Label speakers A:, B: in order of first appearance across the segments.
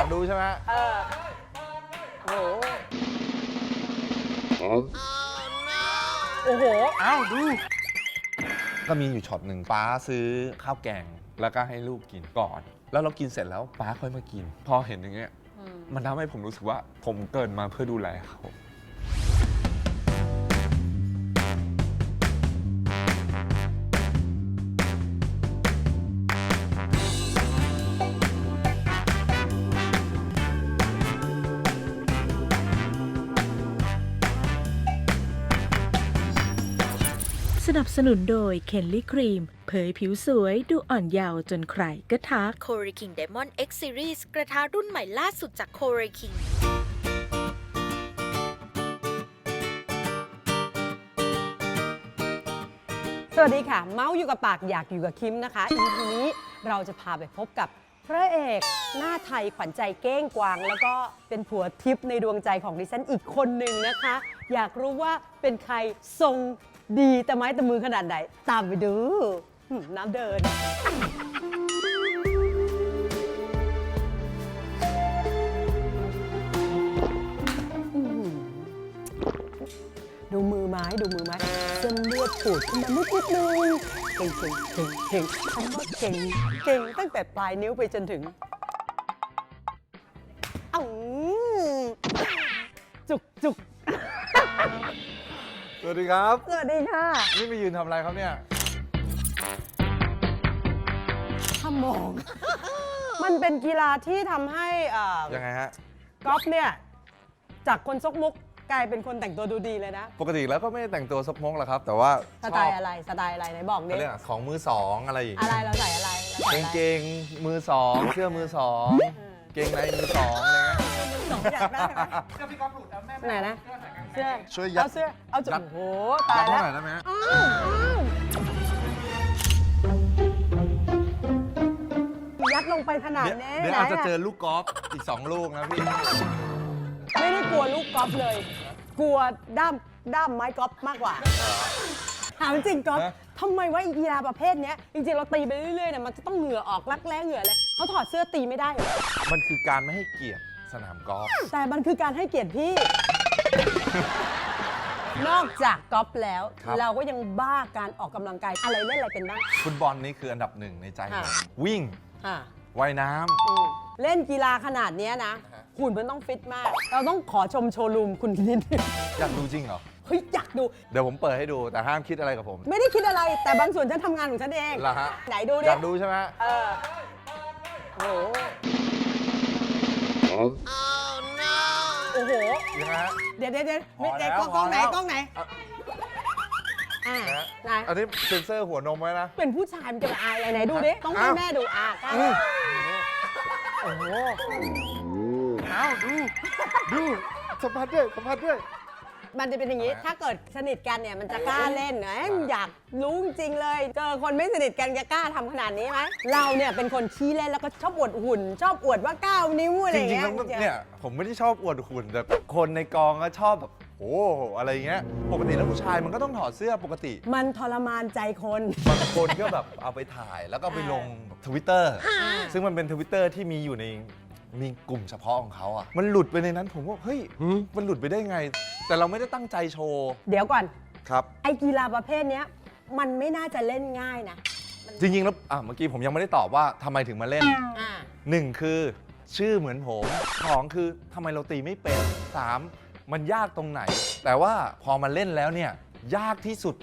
A: อยากดูใช่ไหม
B: เออโอ้โหโอ้โห
A: อ้าวดู ก็มีอยู่ช็อตหนึ่งป้าซื้อข้าวแกง แล้วก็ให้ลูกกินก่อน แล้วเรากินเสร็จแล้วป้าค่อยมากิน พอเห็นอย่างเงี้ย
B: อืม
A: มันทำให้ผมรู้สึกว่าผมเกิดมาเพื่อดูแลเขา
C: นับสนุนโดยเคนลี่ครีม เผยผิวสวยดูอ่อนเยาว์จนใครก็ทัก
D: c o r e King Diamond X Series กระทะรุ่นใหม่ล่าสุดจาก c o r e King
B: สวัสดีค่ะ เมาส์อยู่กับปากอยากอยู่กับคิมนะคะ EP นี้เราจะพาไปพบกับพระเอกหน้าไทยขวัญใจเก้งกวาง แล้วก็เป็นผัวทิพย์ในดวงใจของดิฉันอีกคนหนึ่งนะคะ อยากรู้ว่าเป็นใครทรง ดีแต่ไม้แต่มือขนาดไหน ตามไปดู น้ำเดิน ดูมือไม้ดูมือไม้เส้นเลือดปูดขึ้นมานิดนิดนึงเก่งเก่งเก่งเก่งคำว่าเก่งเก่งตั้งแต่ปลายนิ้วไปจนถึงเอ้าจุกจุก
A: สวัสดีครับ
B: สวัสดีค่ะ
A: นี่มายืนทำอะไรครับเนี่ย
B: ขมอง มันเป็นกีฬาที่ทำให้อ่า
A: ยังไงฮะ
B: กอล์ฟเนี่ย จากคนซกมุกกลายเป็นคนแต่งตัวดูดีเลยนะ
A: ปกติแล้วก็ไม่ได้แต่งตัวซกมกหรอกครับ แต่ว่า
B: สไตล์อะไร สไตล์อะไรไหนบอกดิ
A: เขาเรียกอะไรของมือสองอะไรอย่าง
B: อะ
A: เงี้ย
B: ไรเราใส่อะไรเราใส่
A: กาง
B: อะไร
A: เกงมือสองเสื้อมือสองเกงในมือสองอะไรเงี้ย
B: สองอยากได้ไหมไหนนะ เสื้อ
A: ช่วยยัด
B: เอาเสื้อเอาจุด
A: ยัด
B: โอ้โหตา
A: ยั
B: ย
A: ด
B: แล้
A: เท่าวไหร่ได้ไหมฮะ
B: อ้าวอ้าวยัดลงไปขนาด
A: เดี๋ยว
B: นี้
A: เดี๋ยว
B: ไหน
A: อาจจะ
B: อะ
A: เจอลูกกอล์ฟอีกสองลูกนะพี่
B: ไม่ได้กลัวลูกกอล์ฟเลย กลัวด้ามด้ามไม้กอล์ฟมากกว่าถามจริงกอล์ฟ
A: ฮะ
B: ทำไมว่ากีฬาประเภทเนี้ยจริงๆเราตีไปเรื่อยๆเนี่ยมันจะต้องเหงื่อออกรักแร้เหงื่อเลยเขาถอดเสื้อตีไม่ได้เหรอ
A: มันคือการไม่ให้เกียรติสนามกอล์ฟ
B: แต่มันคือการให้เกียรติพี่ นอกจากกอล์ฟแล้วเราก็ยังบ้าการออกกำลังกายอะไรเล่นอะไรเป็นบ้าง
A: ฟุตบอลนี่คืออันดับหนึ่งในใจผม
B: ค่ะ
A: วิ่ง
B: อ่า
A: ว่ายน้ำ
B: อืมเล่นกีฬาขนาดเนี้ยนะ
A: ฮะ
B: หุ่นมันต้องฟิตมาก เราต้องขอชมโชว์รูมคุณนิดนึง
A: อยากดูจริงเหรอ
B: เฮ้ยอยากดู
A: เดี๋ยวผมเปิดให้ดูแต่ห้ามคิดอะไรกับผม
B: ไม่ได้คิดอะไรแต่บางส่วนฉันทำงานของฉันเอง
A: เหรอฮะ
B: ไหนดูดิ
A: อยากดูใช่ไหม
B: เออโอ้โหโอ้โห
A: ยังไงฮะ
B: เดี๋ยวเดี๋ยวเดี๋ยว
A: พอ
B: เดี๋ยว
A: แล้ว
B: กล้องไหน
A: พอแล้ว
B: กล้องไหน
A: อะ
B: อ่า
A: นะฮะ
B: ไหน
A: อันนี้เซ็นเซอร์หัวนมไว้นะ
B: เป็นผู้ชายมันจะมาอายอะไรไหนดูดิ ต้องให้
A: อ้าว
B: แม่ดูอะกล้า
A: อืม
B: โอ้โห
A: อ้าวดู ดูสัมผัสด้วยสัมผัสด้วย
B: มันจะเป็นอย่างนี้
A: อะไรฮะ
B: ถ้าเกิดสนิทกันเนี่ยมันจะกล้าเล่นนะอยากรู้จริงๆเลย เจอคนไม่สนิทกันจะกล้าทำขนาดนี้ไหมเราเนี่ยเป็นคนขี้เล่นแล้วก็ชอบอวดหุ่น ชอบอวดว่าก้าวนิ้วอะไร
A: จ
B: อย่าง
A: ริง
B: เงี้
A: ๆ
B: ย
A: แล้วเนี่ยผมไม่ได้ชอบอวดหุ่นแต่คนในกองก็ชอบแบบโอ้โหอะไรเงี้ย ปกติแล้วผู้ชายมันก็ต้องถอดเสื้อปกติ
B: มันทรมานใจคน
A: บางคนก็แบบเอาไปถ่ายแล้วก็ไปลงทวิตเตอร์ซึ่งมันเป็นทวิตเตอร์ที่มีอยู่ใน มีกลุ่มเฉพาะของเขาอะ มันหลุดไปในนั้นผมว่าเฮ้ยมันหลุดไปได้ไง แต่เราไม่ได้ตั้งใจโชว์
B: เดี๋ยวก่อน
A: ครับ
B: ไอ้กีฬาประเภทเนี้ยมันไม่น่าจะเล่นง่ายนะ
A: จริงๆแล้วอะเมื่อกี้ผมยังไม่ได้ตอบว่าทำไมถึงมาเล่น
B: อ่า
A: หนึ่งคือชื่อเหมือนผมสองคือทำไมเราตีไม่เป็นสามมันยากตรงไหน แต่ว่าพอมาเล่นแล้วเนี่ย ยากที่สุด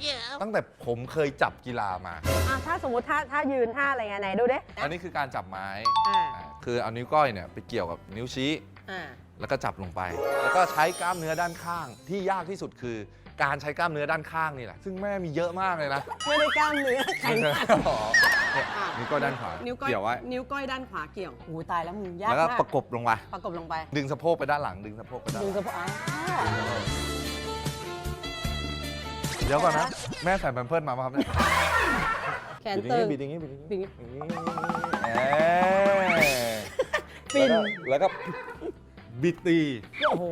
A: ตั้งแต่ผมเคยจับกีฬามา
B: อะถ้าสมมติถ้าถ้ายืนท่าอะไรไงไหนดูดิ
A: อันนี้คือการจับไม้
B: อ่า
A: อ่าคือเอานิ้วก้อยเนี่ยไปเกี่ยวกับนิ้วชี้
B: อ่า
A: แล้วก็จับลงไป แล้วก็ใช้กล้ามเนื้อด้านข้าง ที่ยากที่สุดคือ การใช้กล้ามเนื้อด้านข้างนี่แหละ ซึ่งแม่มีเยอะมากเลยนะ
B: ไม่ได้กล้ามเนื้อแข็งขัน
A: อ๋อเนี่ย
B: อะ
A: นิ้วก้อยด้านขวา
B: นิ้วก้อย
A: เกี่ยวไว้
B: นิ้วก้อยด้านขวาเกี่ยวโอ้ตายแล้วมึงยาก
A: แล้วก็
B: มาก
A: ประกบลงไป
B: ประกบลงไป
A: ดึงสะโพกไปด้านหลัง ดึงสะโพกไปด้าน
B: ดึ
A: ห
B: ง
A: ลั
B: สะ
A: ง
B: โพกอ่า
A: เดี๋ยวก่อนนะ แม่ใส่แพมเพิร์ดมาป่ะครับเนี่ย
B: แขน
A: บิดอ
B: ตึ
A: ย่างงนี้บิดอย่างนี้บิดอย่าง
B: บิ
A: นี้
B: ดอย่างนี้
A: อย่างนี้เอ๊ะ
B: ฟิน
A: แล้วก็แล้วก็บิดตี
B: โอ้โห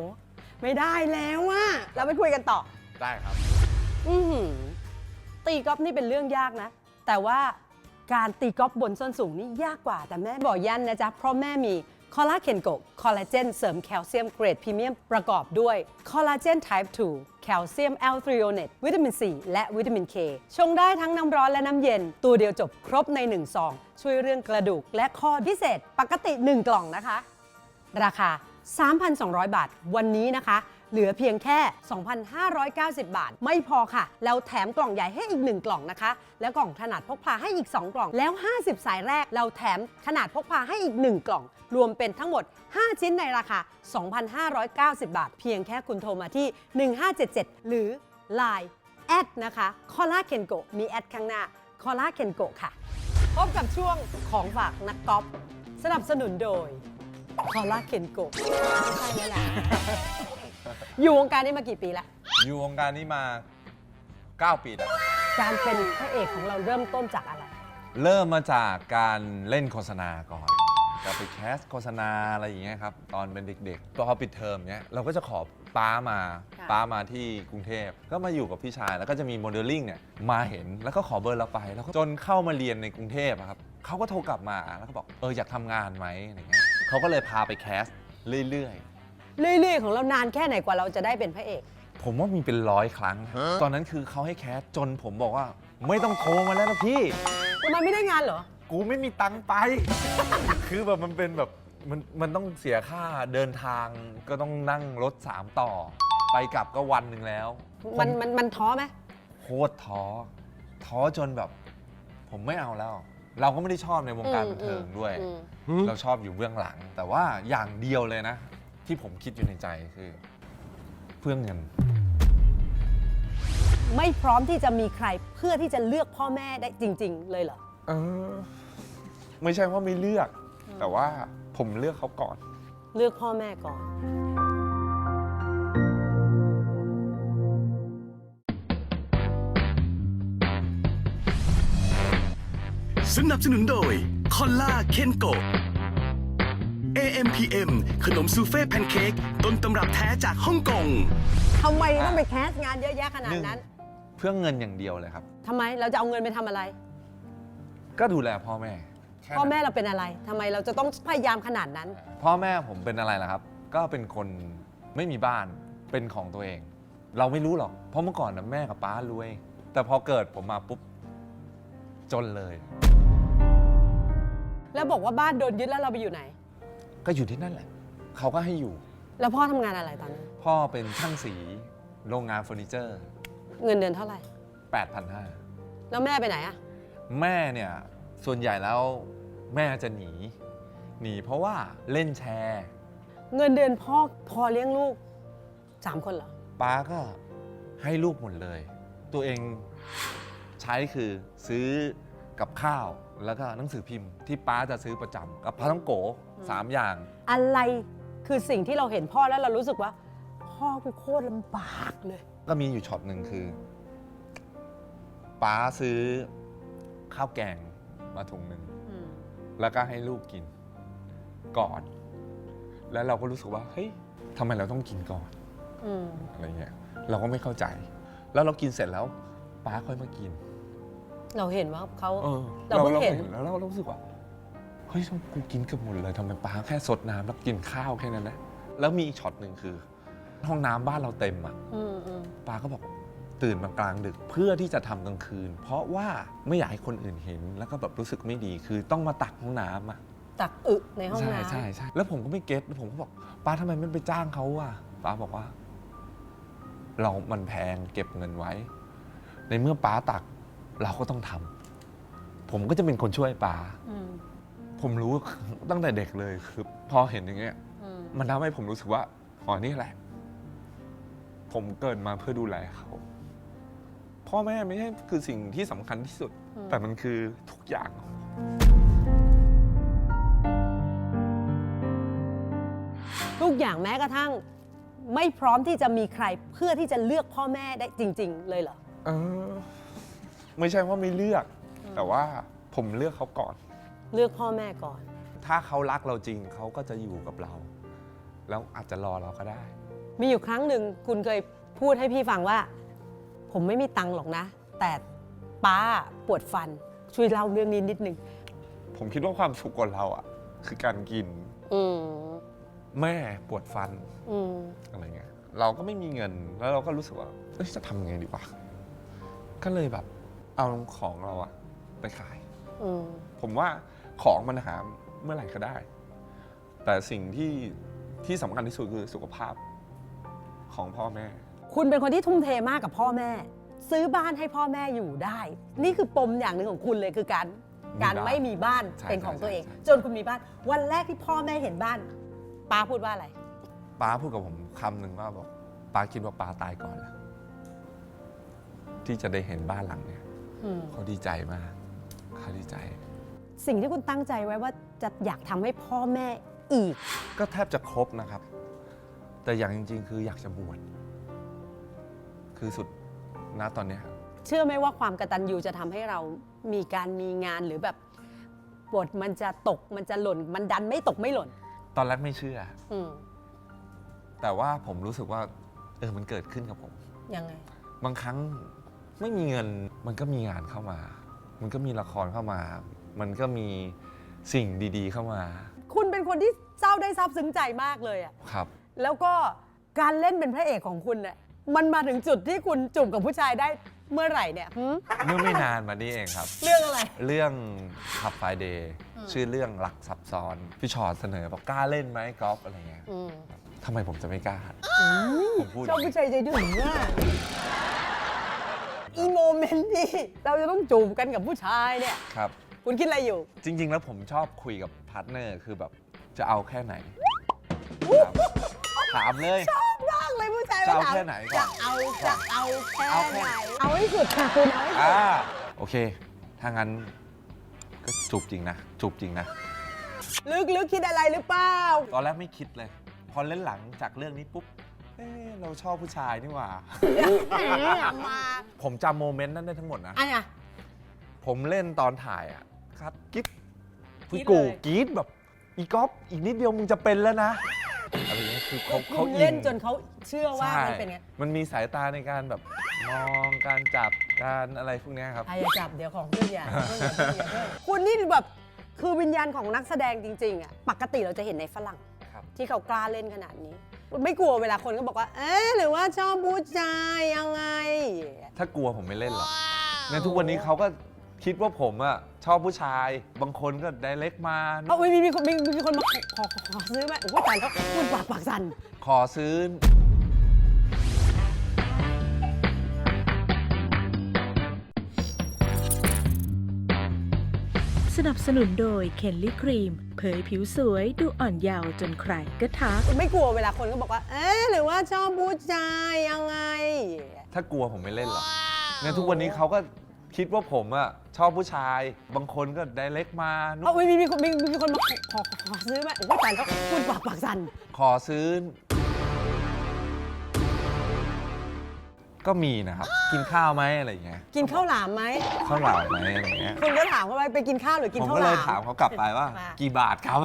B: ไม่ได้แล้วอะเราไปคุยกันต่อ
A: ได้ครับ
B: อือหือตีกอล์ฟนี่เป็นเรื่องยากนะ แต่ว่าการตีกอล์ฟบนส้นสูงนี่ยากกว่าแต่แม่บอกยันนะจ๊ะ เพราะแม่มี คอลลาเคนโกคอลลาเจนเสริมแคลเซียมเกรดพรีเมียมประกอบด้วยคอลลาเจนไทป์ 2 แคลเซียมแอลทริโอเนตวิตามิน C และวิตามิน K ชงได้ทั้งน้ำร้อนและน้ำเย็น ตัวเดียวจบครบใน1ซองช่วยเรื่องกระดูกและข้อพิเศษ ปกติ 1 กล่องนะคะ ราคา 3,200 บาท วันนี้นะคะ เหลือเพียงแค่ 2,590 บาท ไม่พอค่ะ แล้วแถมกล่องใหญ่ให้อีก 1 กล่องนะคะ แล้วกล่องขนาดพกพาให้อีก 2 กล่อง แล้ว 50 สายแรก เราแถมขนาดพกพาให้อีก 1 กล่อง รวมเป็นทั้งหมด 5 ชิ้นในราคา 2,590 บาท เพียงแค่คุณโทรมาที่ 1577 หรือ Line แอดนะคะคอล่าเคนโกมีแอดข้างหน้าคอล่าเคนโกค่ะ พบกับช่วงของฝากนักกอล์ฟสนับสนุนโดยคอล่าเคนโกใช่แล้วแหละ อยู่วงการนี้มากี่ปีแล้ว
A: อยู่วงการนี้มา 9 ปีแล้ว
B: การเป็นพระเอกของเราเริ่มต้นจากอะไร
A: เริ่มมาจากการเล่นโฆษณาก่อนจะไปแคสโฆษณาอะไรอย่างเงี้ยครับ ตอนเป็นเด็กๆพอปิดเทอมเนี้ยเราก็จะขอป้ามา
B: ค่ะ
A: ป้ามาที่กรุงเทพ ก็มาอยู่กับพี่ชาย แล้วก็จะมีโมเดลลิ่งเนี่ยมาเห็นแล้วก็ขอเบอร์เราไป แล้วก็จนเข้ามาเรียนในกรุงเทพอะครับเขาก็โทรกลับมาแล้วก็บอกเอออยากทำงานไหมอะไรเงี้ยเขาก็เลยพาไปแคสเรื่อย
B: เรื่อยๆของเรานานแค่ไหนกว่าเราจะได้เป็นพระเอก
A: ๆผมว่ามีเป็นร้อยครั้ง ตอนนั้นคือเขาให้แคสจนผมบอกว่า ไม่ต้องโทรมาแล้วนะพี่
B: ทำไมไม่ได้งานเหรอ
A: กูไม่มีตังค์ไป คือแบบมันเป็นแบบมันมันต้องเสียค่าเดินทางก็ต้องนั่งรถสามต่อ ไปกลับก็วันหนึ่งแล้ว
B: มัน
A: ผ
B: มันมันท้อไหม
A: โคตรท้อท้อจนแบบ ผมไม่เอาแล้ว เราก็ไม่ได้ชอบในวงการบันเทิงด้วย
B: อืม
A: เราชอบอยู่เบื้องหลัง แต่ว่าอย่างเดียวเลยนะ ที่ผมคิดอยู่ในใจคือเพื่อเงิน
B: ไม่พร้อมที่จะมีใครเพื่อที่จะเลือกพ่อแม่ได้จริง ๆ เลยเหรอ
A: เออ ไม่ใช่ว่าไม่เลือก แต่ว่าผมเลือกเขาก่อน
B: เลือกพ่อแม่ก่อน
E: สนับสนุนโดย คอลล่าเคนโก AMPM ขนมซูเฟ่แพนเค้กต้นตำรับแท้จากฮ่องกง
B: ทำไมต้องไปแคสต์งานเยอะแยะขนาดนั้น
A: เพื่อเงินอย่างเดียวเลยครับ
B: ทำไมเราจะเอาเงินไปทำอะไร
A: ก็ดูแลพ่อแม่ค่
B: พ่อ
A: นั้น
B: แม่เราเป็นอะไรทำไมเราจะต้องพยายามขนาดนั้น
A: พ่อแม่ผมเป็นอะไรล่ะครับ ก็เป็นคนไม่มีบ้านเป็นของตัวเอง เราไม่รู้หรอก เพราะเมื่อก่อนนะแม่กับป้ารวย แต่พอเกิดผมมาปุ๊บจนเลย
B: แล้วบอกว่าบ้านโดนยึดแล้วเราไปอยู่ไหน
A: ก็อยู่ที่นั่นแหละ เขาก็ให้อยู่
B: แล้วพ่อทำงานอะไรตอนนั้น
A: พ่อเป็นช่างสีโรงงานเฟอร์นิเจอร์
B: เงินเดือนเท่าไหร่
A: 8,500
B: แล้วแม่ไปไหนอะ
A: แม่เนี่ย ส่วนใหญ่แล้วแม่จะหนี หนีเพราะว่าเล่นแชร์
B: เงินเดือนพ่อพอเลี้ยงลูกสามคนเหรอ
A: ป้าก็ให้ลูกหมดเลย ตัวเองใช้คือซื้อกับข้าว แล้วก็หนังสือพิมพ์ที่ป้าจะซื้อประจำกับพาท้องโกสามอย่าง
B: อะไรคือสิ่งที่เราเห็นพ่อแล้วเรารู้สึกว่า พ่อกูโคตรลำบากเลย
A: ก็มีอยู่ช็อตหนึ่งคือป้าซื้อข้าวแกงมาถุงหนึ่ง แล้วก็ให้ลูกกินก่อน แล้วเราก็รู้สึกว่า เฮ้ยทำไมเราต้องกินก่อน
B: อืม
A: อะไรเงี้ย เราก็ไม่เข้าใจ แล้วเรากินเสร็จแล้วป้าค่อยมากิน
B: เราเห็นว่าเขา
A: เออ
B: เราเพิ่งเห็น
A: แล้วเรารู้สึกว่าเฮ้ยกูกินเกือบหมดเลยทำไมป้าแค่สดน้ำแล้วกินข้าวแค่นั้นนะแล้วมีอีกช็อตหนึ่งคือ ห้องน้ำบ้านเราเต็มอะ
B: อืมอืม
A: ป้าก็บอกตื่นมากลางดึกเพื่อที่จะทำกลางคืน เพราะว่าไม่อยากให้คนอื่นเห็น แล้วก็แบบรู้สึกไม่ดีคือต้องมาตักห้องน้ำอะ
B: ตักอึในห้อง
A: ใช่
B: น้ำ
A: ใช่ใช่แล้วผมก็ไม่เก็ตแล้วผมก็บอกป้าทำไมไม่ไปจ้างเขาอะป้าบอกว่า เรามันแพงเก็บเงินไว้ ในเมื่อป้าตัก เราก็ต้องทำผมก็จะเป็นคนช่วยป้า
B: อืม
A: ผมรู้ ตั้งแต่เด็กเลยคือพอเห็นอย่างเงี้ย
B: อืม
A: มันทำให้ผมรู้สึกว่าอ๋อนี่แหละ ผมเกิดมาเพื่อดูแลเขาพ่อแม่ไม่ใช่คือสิ่งที่สำคัญที่สุด แต่มันคือทุกอย่าง
B: ทุกอย่างแม้กระทั่ง ไม่พร้อมที่จะมีใครเพื่อที่จะเลือกพ่อแม่ได้จริง ๆ เลยเหรอ
A: เออ ไม่ใช่ว่าไม่เลือก แต่ว่าผมเลือกเขาก่อน
B: เลือกพ่อแม่ก่อน
A: ถ้าเขารักเราจริงเขาก็จะอยู่กับเรา แล้วอาจจะรอเราก็ได้
B: มีอยู่ครั้งหนึ่งคุณเคยพูดให้พี่ฟังว่า ผมไม่มีตังค์หรอกนะ แต่ป้าปวดฟันช่วยเล่าเรื่องนี้นิดนึง
A: ผมคิดว่าความสุขของเราอะ คือการกิน
B: อืม
A: แม่ปวดฟัน
B: อืม
A: อะไรเงี้ยเราก็ไม่มีเงินแล้วเราก็รู้สึกว่าเอ้ยจะทำยังไงดีวะก็เลยแบบ เอาของเราอะไปขาย
B: อืม
A: ผมว่าของมันหาเมื่อไหร่ก็ได้ แต่สิ่งที่ที่สำคัญที่สุดคือสุขภาพของพ่อแม่
B: คุณเป็นคนที่ทุ่มเทมากกับพ่อแม่ ซื้อบ้านให้พ่อแม่อยู่ได้ นี่คือปมอย่างหนึ่งของคุณเลยคือการ
A: มี
B: การ
A: บ้าน
B: ไม่มีบ้าน
A: ใช่
B: เป็นของ
A: ใช่
B: ตัวเอง
A: ใช่
B: จนคุณมีบ้าน วันแรกที่พ่อแม่เห็นบ้านป้าพูดว่าอะไร
A: ป้าพูดกับผมคำหนึ่งว่าบอกป้าคิดว่าป้าตายก่อนแล้วที่จะได้เห็นบ้านหลังเนี้ย
B: อืม
A: เขาดีใจมากเขาดีใจ
B: สิ่งที่คุณตั้งใจไว้ว่าจะอยากทำให้พ่อแม่อีก
A: ก็แทบจะครบนะครับ แต่อย่างจริง ๆ คืออยากจะบวชคือสุดณตอนเนี้ยครับ
B: เชื่อไหมว่าความกตัญญูจะทำให้เรามีการมีงานหรือแบบบทมันจะตกมันจะหล่น มันดันไม่ตกไม่หล่น
A: ตอนแรกไม่เชื่อ
B: อืม
A: แต่ว่าผมรู้สึกว่า เออมันเกิดขึ้นกับผม
B: ยังไง
A: บางครั้ง ไม่มีเงินมันก็มีงานเข้ามา มันก็มีละครเข้ามา มันก็มีสิ่งดีๆเข้ามา
B: คุณเป็นคนที่เศร้าได้ซาบซึ้งใจมากเลยอะ
A: ครับ
B: แล้วก็การเล่นเป็นพระเอกของคุณเนี่ยมันมาถึงจุดที่คุณจูบกับผู้ชายได้เมื่อไหร่เนี่ยหืม
A: เมื่อไม่นานมานี้เองครับ
B: เรื่องอะไร
A: เรื่องขับไฟเดย์
B: อืม
A: ชื่อเรื่องหลักซับซ้อน พี่ชอตเสนอบอกกล้าเล่นไหมกอล์ฟอะไรเงี้ย
B: อืม
A: ทำไมผมจะไม่กล้าผมพูด
B: ชอบผู้ชายใจถึงมาก อีโมเมนต์ที่เราจะต้องจูบกันกับผู้ชายเนี่ย
A: ครับ
B: คุณคิดอะไรอยู่
A: จริง ๆ แล้วผมชอบคุยกับพาร์ทเนอร์คือแบบจะเอาแค่ไหนครับถามเลย
B: มากเลยผู้ชาย
A: จะเอา
B: ถม
A: แค่ไหนก่อน
B: จะเอาจะเอาแค่
A: เอาแค่
B: ไหน เอาให้สุดค่ะคุณเอาให้สุ
A: อ่า
B: ด
A: โอเค ถ้างั้น ก็จูบจริงนะจูบจริงนะ
B: ลึกๆคิดอะไรหรือเปล่า
A: ตอนแรกไม่คิดเลย พอเล่นหลังจากเรื่องนี้ปุ๊บ เอ๊ะเราชอบผู้ชายนี่หว่า
B: มา
A: ผมจำโมเมนต์นั้นได้ทั้งหมดนะ
B: อันน่ะ
A: ผมเล่นตอนถ่ายอะครับกิ๊บ
B: กรี๊
A: พี่
B: ด
A: กู
B: เลย
A: กรี๊ดแบบ อีก๊อฟอีกนิดเดียวมึงจะเป็นแล้วนะอะไรเงี้ยคือเขา
B: คุ
A: เขา
B: ณ
A: อิ
B: เล่นจนเขาเชื่อว่า
A: ใช่
B: มันเป็นไง
A: มันมีสายตาในการแบบมอง การจับ การอะไรพวกเนี้ยครับ
B: อายาจับเดี๋ยวของเพื่อนอย่าเพิ่งอย่าเพิ่งอย่าเพิ่งคุณนี่แบบคือวิญญาณของนักแสดงจริง ๆอะ ปกติเราจะเห็นในฝรั่ง
A: ครับ
B: ที่เขากล้าเล่นขนาดนี้ ไม่กลัวเวลาคนก็บอกว่า เอ๊ะหรือว่าชอบผู้ชายยังไง
A: ถ้ากลัวผมไม่เล่นหรอกในทุกวันนี้เขาก็คิดว่าผมอะชอบผู้ชาย บางคนก็ไดเรกมา
B: เอามีมีคนมีมีคนมาขอขอขอขอซื้อไหมโอ้โหตายเขาพูดปากปากสั่น
A: ขอซื้อ
C: สนับสนุนโดยเคนลี่ครีม เผยผิวสวยดูอ่อนเยาว์จนใครก็ทัก
B: ไม่กลัวเวลาคนก็บอกว่า เอ๊ะหรือว่าชอบผู้ชายยังไง
A: ถ้ากลัวผมไม่เล่นหรอกในทุกวันนี้เขาก็คิดว่าผมอะชอบผู้ชาย บางคนก็ไดเรกมา
B: เอามีมีมีคนมีมีคนมาขอขอขอขอซื้อไหมโอ้โหตายเขาพูดปากปากสั่น
A: ขอซื้อ ก็มีนะครับ กินข้าวไหมอะไรอย่างเงี้ย
B: กินข้าวหลามไหม
A: ข้าวเหลาไหมอะไรอย่างเงี้ย
B: คุณก็ถามเขาไปไปกินข้าวหรือกิน
A: ผม
B: ข้าว
A: ก็
B: ห
A: เล
B: ลายม
A: ถามเขากลับไปว่า
B: ว่า
A: กี่บาทครับ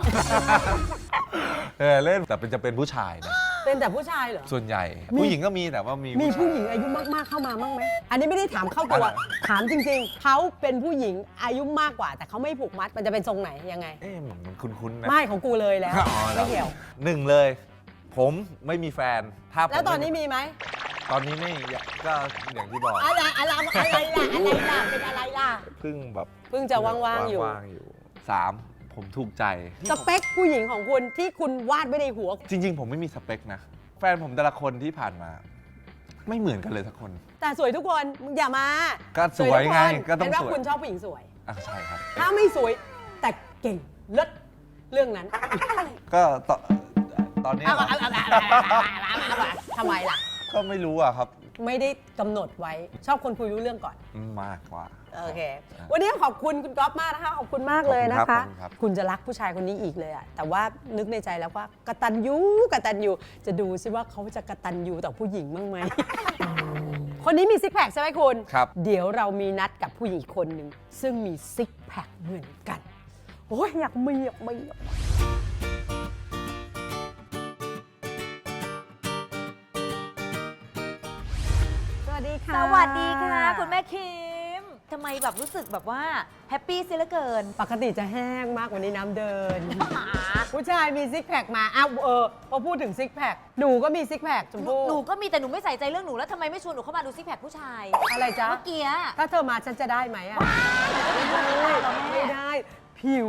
A: เออเล่นแต่เป็นจะเป็นผู้ชายนะ
B: เป็นแต่ผู้ชายเหรอ
A: ส่วนใหญ่
B: มี
A: ผู้หญิงก็มีแต่ว่ามี
B: มี
A: ชาย
B: ผู้หญิงอายุมากๆเข้ามาบ้างไหม อันนี้ไม่ได้ถามเข้าตัว
A: อะไร
B: ถามจริงๆ เขาเป็นผู้หญิงอายุมากกว่า แต่เขาไม่ผูกมัด มันจะเป็นทรงไหนยังไง
A: เอ๊ะมันมันคุ้นๆนะ
B: ไม่ของกูเลยแล้ว
A: อ๋อแล้
B: ไม่เกี่ยว
A: หนึ่งเลย ผมไม่มีแฟน ถ้าผม
B: แล้วตอนนี้
A: ไม่
B: มีไหม
A: ตอนนี้ไม่ก็อย่างที่บอก
B: อะไรอะไรอะไรล่ะอะไรล่ะเป็นอะไรล่ะ
A: เพิ่งแบบ
B: เพิ่งจะว่างๆอยู่
A: ว่างๆอยู่สามผมถูกใจ
B: สเปคผู้หญิงของคุณที่คุณวาดไว้ในหัว
A: จริง ๆ ผมไม่มีสเปคนะ แฟนผมแต่ละคนที่ผ่านมา ไม่เหมือนกันเลยสักคน
B: แต่สวยทุกคนมึงอย่ามา
A: ก็สวยไง
B: ทุคน
A: ก็ต้อง
B: เห็นว่า
A: สวย
B: คุณชอบผู้หญิงสวย
A: อะใช่ครับ
B: ถ้าไม่สวยแต่เก่งเลิศเรื่องนั้น
A: ก็ตอนตอนนี้
B: เอา
A: เหรอ
B: เอาเอาเอาเอาเอาทำไมล่ะ
A: ก็ไม่รู้อะครับ
B: ไม่ได้กำหนดไว้ ชอบคนคุยรู้เรื่องก่อน
A: มากกว่า
B: โอเค วันนี้ขอบคุณคุณก๊อฟมากนะคะ ขอบคุณมากเลยนะ
A: ขอบ
B: คะ
A: คุณครับ
B: คุณจะรักผู้ชายคนนี้อีกเลยอะแต่ว่านึกในใจแล้วว่ากตันยูกตันยูจะดูซิว่าเขาจะกตันยูต่อผู้หญิงบ้างไหม คนนี้มีซิกแพคใช่ไหมคุณ
A: ครับ
B: เดี๋ยวเรามีนัดกับผู้หญิงอีกคนหนึ่งซึ่งมีซิกแพคเหมือนกัน โอ้ยอยากมีอยากมี ค่ะ
F: สวัสดีค่ะ คุณแม่คิมทำไมแบบรู้สึกแบบว่าแฮปปี้ซิเหลือเกิน
B: ปกติจะแห้งมากกว่านี้น้ำเดิน ผู้ชายมีซิกแพคมาอ้าวเออพอพูดถึงซิกแพคหนูก็มีซิกแพคชม
F: หนู
B: พู่
F: หนูก็มีแต่หนูไม่ใส่ใจเรื่องหนูแล้วทำไมไม่ชวนหนูเข้ามาดูซิกแพคผู้ชาย
B: อะไรจ๊ะ
F: เมื่อกี้อะ
B: ถ้าเธอมาฉันจะได้ไหมอะ
F: ไม่ได้หรอ
B: ไม่
F: แม่
B: ได้ผิว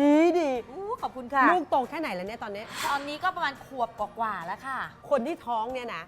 B: ดีดี
F: อู้ขอบคุณค่ะ
B: ลูกโตแค่ไหนแล้วเนี่ยตอนนี้
F: ตอนนี้ก็ประมาณขวบกว่าๆแล้วค่ะ
B: คนที่ท้องเนี่ยนะ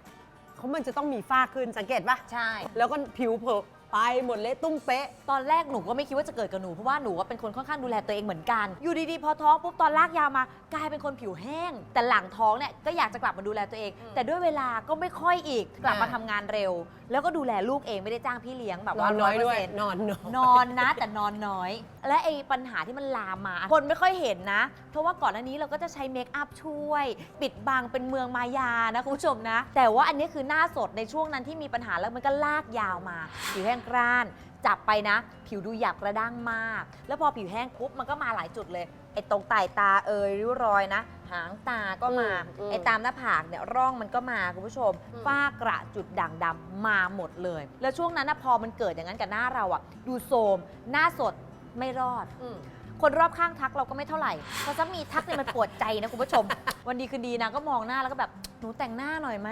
B: เขามันจะต้องมีฝ้าขึ้นสังเกตปะ
F: ใช่
B: แล้วก็ผิวเผลอไปหมดเละตุ้มเป๊ะ
F: ตอนแรกหนูก็ไม่คิดว่าจะเกิดกับหนู เพราะว่าหนูว่าเป็นคนค่อนข้างดูแลตัวเองเหมือนกัน อยู่ดีๆ พอท้องปุ๊บตอนลากยาวมากลายเป็นคนผิวแห้ง แต่หลังท้องเนี่ยก็อยากจะกลับมาดูแลตัวเอง แต่ด้วยเวลาก็ไม่ค่อยอีกกลับมา
B: อ่า
F: ทำงานเร็ว แล้วก็ดูแลลูกเองไม่ได้จ้างพี่เลี้ยงแบบ
B: นอ
F: ว่าน
B: น้อยด้วย
F: 100%
B: นอนน้อย
F: นอนนะแต่นอนน้อย และไอ้ปัญหาที่มันลามมา คนไม่ค่อยเห็นนะ เพราะว่าก่อนหน้านี้เราก็จะใช้เมคอัพช่วย ปิดบังเป็นเมืองมายานะคุณผู้ชมนะ แต่ว่าอันนี้คือหน้าสดในช่วงนั้นที่มีปัญหาแล้วมันก็ลากยาวมาผิวแห้งกร้าน จับไปนะ ผิวดูหยาบกระด้างมาก แล้วพอผิวแห้งปุ๊บมันก็มาหลายจุดเลยไอ้ตรงใต้ตาเอยริ้วรอยนะ หางตาก็มา
B: อืมอืม
F: ไอ้ตามหน้าผากเนี่ยร่องมันก็มาคุณผู้ชม
B: อืม
F: ฝ้ากระจุดด่างดำมาหมดเลย แล้วช่วงนั้นนะพอมันเกิดอย่างนั้นกับหน้าเราอะดูโทรมหน้าสดไม่รอด
B: อืม
F: คนรอบข้างทักเราก็ไม่เท่าไหร่เพราะถ้ามีทักเนี่ยมันปวดใจนะคุณผู้ชม วันดีคืนดีนางก็มองหน้าแล้วก็แบบหนูแต่งหน้าหน่อยไหม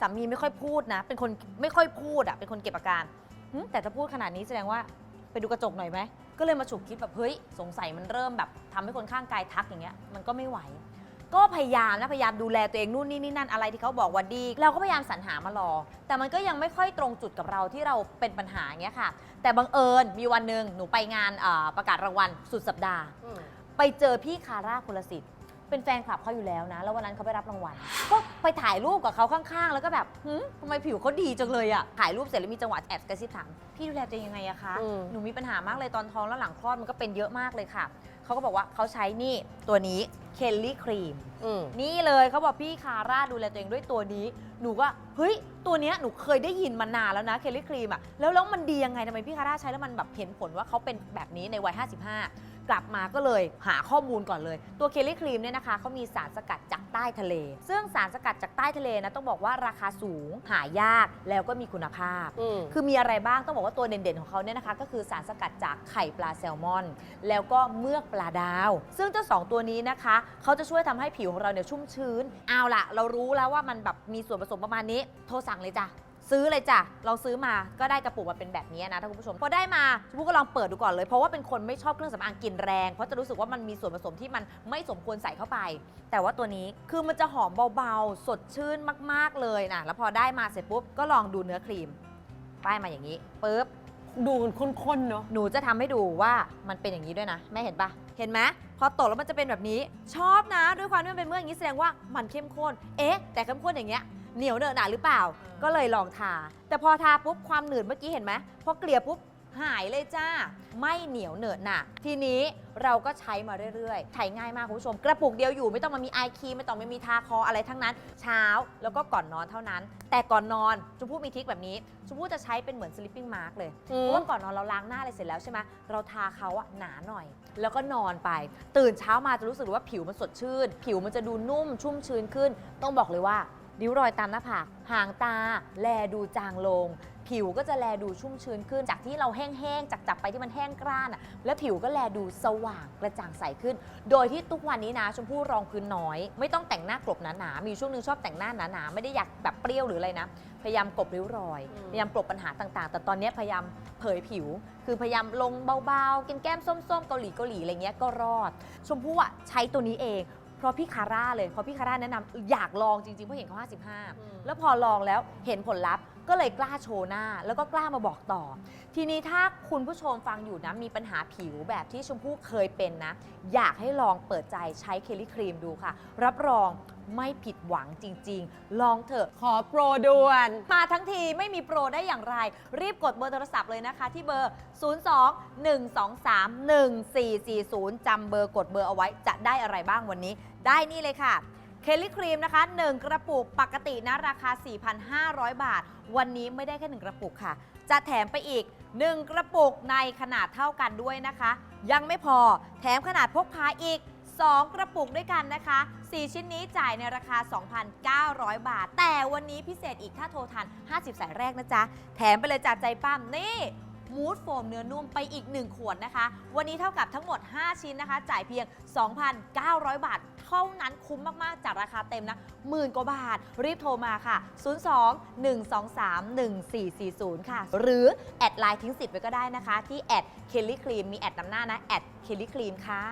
F: สามีไม่ค่อยพูดนะ เป็นคนไม่ค่อยพูดอะเป็นคนเก็บอาการ หึแต่ถ้าพูดขนาดนี้แสดงว่าไปดูกระจกหน่อยไหม ก็เลยมาฉุกคิดแบบเฮ้ยสงสัยมันเริ่มแบบทำให้คนข้างกายทักอย่างเงี้ยมันก็ไม่ไหว ก็พยายามนะพยายามดูแลตัวเองนู่นนี่นี่นั่นอะไรที่เขาบอกว่าดี เราก็พยายามสรรหามารอแต่มันก็ยังไม่ค่อยตรงจุดกับเราที่เราเป็นปัญหาอย่างเงี้ยค่ะ แต่บังเอิญมีวันหนึ่งหนูไปงานเอ่อประกาศรางวัลสุดสัปดาห์
B: อืม
F: ไปเจอพี่คาร่าพลสิทธิ์ เป็นแฟนคลับเขาอยู่แล้วนะ แล้ววันนั้นเขาไปรับรางวัล ก็ไปถ่ายรูปกับเขาข้างๆ แล้วก็แบบหืมทำไมผิวเขาดีจังเลยอะถ่ายรูปเสร็จแล้วมีจังหวะแอบกระซิบถามพี่ดูแลตัวเองยังไงอะคะ
B: อืม
F: หนูมีปัญหามากเลยตอนท้องแล้วหลังคลอดมันก็เป็นเยอะมากเลยค่ะ เขาก็บอกว่าเขาใช้นี่ตัวนี้เคลลี่ครีม
B: อืม
F: นี่เลยเขาบอกพี่คาร่าดูแลตัวเองด้วยตัวนี้ หนูก็เฮ้ย ตัวเนี้ยหนูเคยได้ยินมานานแล้วนะเคลลี่ครีมอะแล้วแล้วมันดียังไงทำไมพี่คาร่าใช้แล้วมันแบบเห็นผลว่าเขาเป็นแบบนี้ในวัย 55 กลับมาก็เลยหาข้อมูลก่อนเลย ตัวเคลลี่ครีมเนี่ยนะคะเขามีสารสกัดจากใต้ทะเล ซึ่งสารสกัดจากใต้ทะเลนะต้องบอกว่าราคาสูงหายากแล้วก็มีคุณภาพ
B: อืม
F: คือมีอะไรบ้างต้องบอกว่าตัวเด่นๆของเขาเนี่ยนะคะ ก็คือสารสกัดจากไข่ปลาแซลมอน แล้วก็เมือกปลาดาว ซึ่งเจ้าสองตัวนี้นะคะเขาจะช่วยทำให้ผิวของเราเนี่ยชุ่มชื้น เอาล่ะ เรารู้แล้วว่ามันแบบมีส่วนผสมประมาณนี้ โทรสั่งเลยจ้ะ ซื้อเลยจ้ะ เราซื้อมาก็ได้กระปุกมาเป็นแบบนี้นะท่านคุณผู้ชม พอได้มาชมพู่ก็ลองเปิดดูก่อนเลยเพราะว่าเป็นคนไม่ชอบเครื่องสำอางกลิ่นแรง เพราะจะรู้สึกว่ามันมีส่วนผสมที่มันไม่สมควรใส่เข้าไป แต่ว่าตัวนี้คือมันจะหอมเบาๆ สดชื่นมากๆเลยนะ แล้วพอได้มาเสร็จปุ๊บก็ลองดูเนื้อครีม ป้ายมาอย่างนี้ปุ๊บ
B: ดูมันข้นๆเนาะ
F: หนูจะทำให้ดูว่ามันเป็นอย่างนี้ด้วยนะ แม่เห็นปะเห็นไหมพอตกแล้วมันจะเป็นแบบนี้ ชอบนะ ด้วยความที่มันเป็นเมื่อกอย่างนี้แสดงว่ามันเข้มข้น เอ๊ะ แต่เข้มข้นอย่างเงี้ย เหนียวเหนอะหนาหรือเปล่า ก็เลยลองทา แต่พอทาปุ๊บความหนืดเมื่อกี้เห็นไหมพอเกลี่ยปุ๊บหายเลยจ้า ไม่เหนียวเหนอะหนะทีนี้เราก็ใช้มาเรื่อยๆ ใช้ง่ายมากคุณผู้ชม กระปุกเดียวอยู่ไม่ต้องมามีไอคีไม่ต้องไม่มีทาคออะไรทั้งนั้น เช้าแล้วก็ก่อนนอนเท่านั้น แต่ก่อนนอนชมพู่มีทริคแบบนี้ชมพู่จะใช้เป็นเหมือน sleeping mask เลย
B: อืม
F: เพราะว่าก่อนนอนเราล้างหน้าอะไรเสร็จแล้วใช่ไหมเราทาเขาอะหนาหน่อย แล้วก็นอนไป ตื่นเช้ามาจะรู้สึกว่าผิวมันสดชื่น ผิวมันจะดูนุ่มชุ่มชื้นขึ้น ต้องบอกเลยว่า ริ้วรอยตามหน้าผาก หางตา แลดูจางลง ผิวก็จะแลดูชุ่มชื้นขึ้น จากที่เราแห้งๆ จากจับไปที่มันแห้งกร้านอะแล้วผิวก็แลดูสว่างกระจ่างใสขึ้น โดยที่ทุกวันนี้นะชมพู่รองพื้นน้อย ไม่ต้องแต่งหน้ากลบหนาๆ มีช่วงหนึงชอบแต่งหน้าหนาๆ ไม่ได้อยากแบบเปรี้ยวหรืออะไรนะ พยายามกลบริ้วรอย
B: อืม
F: พยายามกลบปัญหาต่างๆ แต่ตอนนี้พยายามเผยผิว คือพยายามลงเบาๆ กินแก้มส้มๆ เกาหลีเกาหลีอะไรเงี้ยก็รอด ชมพู่อะใช้ตัวนี้เอง เพราะพี่คาร่าเลยเพราะพี่คาร่าแนะนำอยากลองจริงๆเพราะเห็นเขา55 แล้วพอลองแล้วเห็นผลลัพธ์ก็เลยกล้าโชว์หน้า แล้วก็กล้ามาบอกต่อ ทีนี้ถ้าคุณผู้ชมฟังอยู่นะมีปัญหาผิวแบบที่ชมพู่เคยเป็นนะ อยากให้ลองเปิดใจใช้เคลลี่ครีมดูค่ะ รับรองไม่ผิดหวังจริง ๆ ลองเถอะ
B: ขอโปรด่วน
F: มาทั้งทีไม่มีโปรได้อย่างไร รีบกดเบอร์โทรศัพท์เลยนะคะ ที่เบอร์ 02-123-1440จำเบอร์กดเบอร์เอาไว้จะได้อะไรบ้างวันนี้ ได้นี่เลยค่ะ เคลลี่ครีมนะคะ 1 กระปุกปกตินะราคา 4,500 บาท วันนี้ไม่ได้แค่ 1 กระปุกค่ะ จะแถมไปอีก 1 กระปุกในขนาดเท่ากันด้วยนะคะ ยังไม่พอแถมขนาดพกพาอีก 2 กระปุกด้วยกันนะคะ 4 ชิ้นนี้จ่ายในราคา 2,900 บาท แต่วันนี้พิเศษอีกถ้าโทรทัน 50 สายแรกนะจ๊ะ แถมไปเลยจากใจปั้มนี่ มูดโฟมเนื้อนุ่มไปอีก 1 ขวดนะคะ วันนี้เท่ากับทั้งหมด 5 ชิ้นนะคะ จ่ายเพียง 2,900 บาท เท่านั้นคุ้มมากๆ จากราคาเต็มนะหมื่นกว่าบาท รีบโทรมาค่ะ 02 123 1440 ค่ะ หรือ แอดไลน์ทิ้งสิทธิ์ไว้ก็ได้นะคะ ที่แอดเคลลี่ครีมมีแอดนำหน้านะแอดเคลลี่ครีมค่ะ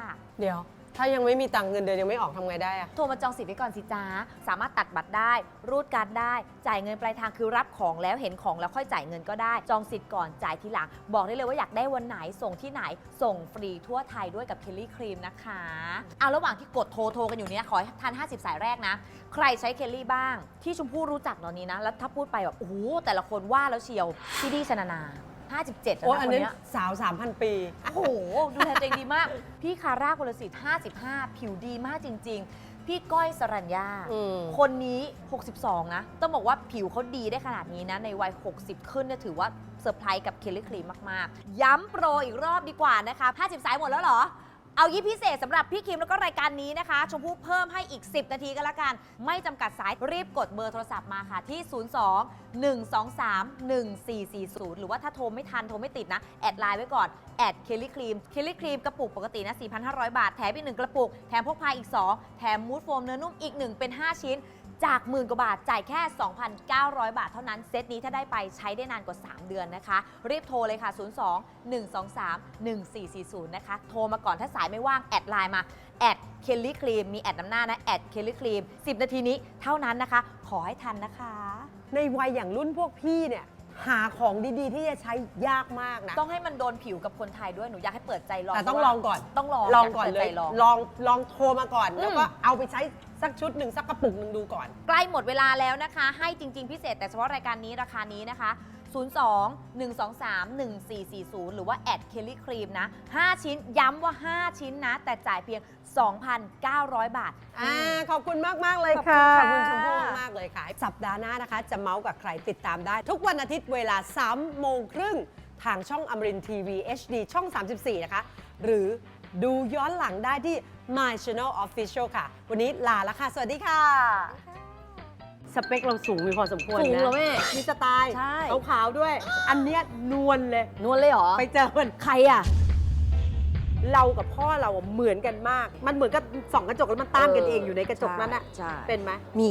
B: เดี๋ยว ถ้ายังไม่มีตังค์เงินเดือนยังไม่ออกทำไงได้อะ
F: โทรมาจองสิทธิ์ไว้ก่อนสิจ้าสามารถตัดบัตรได้ รูดการ์ดได้ จ่ายเงินปลายทางคือรับของแล้วเห็นของแล้วค่อยจ่ายเงินก็ได้ จองสิทธิ์ก่อนจ่ายทีหลัง บอกได้เลยว่าอยากได้วันไหนส่งที่ไหน ส่งฟรีทั่วไทยด้วยกับเคลลี่ครีมนะคะเอาระหว่างที่กดโทรโทรกันอยู่เนี้ยขอให้ทัน 50 สายแรกนะ ใครใช้เคลลี่บ้าง ที่ชมพู่รู้จักตอนนี้นะ แล้วถ้าพูดไปแบบโอ้โหแต่ละคนว่าแล้วเชียวพี่ดีชนานา 57แล้ว
B: โอ้
F: นะ
B: อัน
F: คน
B: นั้น
F: เนี้ย
B: สาว 3,000 ปี
F: โอ้โห ดูแลตัวเองดีมาก พี่คาร่าพลสิทธิ์55 ผิวดีมากจริง ๆ พี่ก้อยสรัญญา
B: อืม
F: คนนี้ 62 นะ ต้องบอกว่าผิวเขาดีได้ขนาดนี้นะ ในวัย 60 ขึ้นเนี่ยถือว่าเซอร์ไพรส์กับเคลลี่ครีมมาก ๆ ย้ำโปรอีกรอบดีกว่านะคะ50สายหมดแล้วเหรอ เอายี่พิเศษสำหรับพี่คิมแล้วก็รายการนี้นะคะ ชมพู่เพิ่มให้อีก 10 นาทีก็แล้วกัน ไม่จำกัดสายรีบกดเบอร์โทรศัพท์มาค่ะ ที่ 02 123 1440 หรือว่าถ้าโทรไม่ทัน โทรไม่ติดนะ แอดไลน์ไว้ก่อน แอดเคลลี่ครีมเคลลี่ครีมกระปุกปกตินะ 4,500 บาท แถมอีก 1 กระปุก แถมพกพาอีก 2 แถมมูดโฟมเนื้อนุ่มอีก 1 เป็น 5 ชิ้น จากหมื่นกว่าบาทจ่ายแค่ 2,900 บาทเท่านั้น เซตนี้ถ้าได้ไปใช้ได้นานกว่า 3 เดือนนะคะ รีบโทรเลยค่ะ 02 123 1440 นะคะ โทรมาก่อนถ้าสายไม่ว่าง แอดไลน์มาแอดเคลลี่ครีมมีแอดน้ำหน้านะแอดเคลลี่ครีม10 นาทีนี้เท่านั้นนะคะ ขอให้ทันนะคะ
B: ในวัยอย่างรุ่นพวกพี่เนี่ย หาของดีๆ ที่จะใช้ยากมากนะ
F: ต้องให้มันโดนผิวกับคนไทยด้วยหนูอยากให้เปิดใจลอง
B: แต่ต้อง
F: เพราะ
B: ล
F: ว่า
B: องก่อน
F: ต้องลอง
B: ลองก่อนาเล
F: ให้
B: ย
F: ปิดใจลอง
B: ลองลองโทรมาก่อน
F: อืม
B: แล้วก็เอาไปใช้สักชุดหนึ่งสักกระปุกหนึ่งดูก่อน
F: ใกล้หมดเวลาแล้วนะคะ ให้จริง ๆ พิเศษแต่เฉพาะรายการนี้ราคานี้นะคะ 02 123 1440 หรือว่าแอดเคลลี่ครีมนะ 5 ชิ้นย้ำว่า 5 ชิ้นนะ แต่จ่ายเพียง 2,900 บาท
B: อ่าขอบคุณมากๆเลยค่ะ
F: ข
B: ข
F: อ
B: อ
F: บบคุ
B: คุณณ
F: ค่ะ
B: ชมพู่มากๆเลยค่ะ สัปดาห์หน้านะคะ จะเมาส์กับใครติดตามได้ ทุกวันอาทิตย์เวลา3โมงครึ่งทางช่องอมรินทีวี HD ช่อง 34 นะคะ หรือดูย้อนหลังได้ที่ My Channel Official ค่ะ วันนี้ลาแล้วค่ะ สวัสดีค่ะ สเปคเราสูงมีพอสมควรนะ
F: สูงเหรอแม่
B: มีสไตล์
F: ใช่
B: ขาวๆด้วย อันเนี้ยนวลเลย
F: นวลเลยเหรอ
B: ไปเจอมัน
F: ใครอะ
B: เรากับพ่อเราอะเหมือนกันมาก มันเหมือนกับส่องกระจกแล้วมันต้านกัน
F: เออ
B: เองอยู่ในกระจกนั้นอะ
F: ใช่
B: เป็นไหม
F: มี